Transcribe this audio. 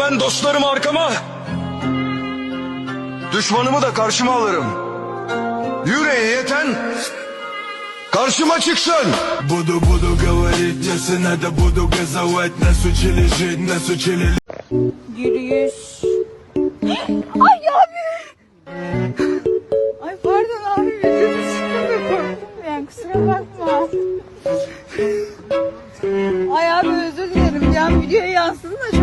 Ben dostlarımı arkama, düşmanımı da karşıma alırım. Yüreği yeten Каршима Чикшен! Буду, буду говорить, если надо, буду газовать. Нас учили жить, нас учили... Yürüyüş. Ay abi! Ay pardon abi videomu çıktım korktum yani kusura bakma. Ay abi özür dilerim yani videoya yansın da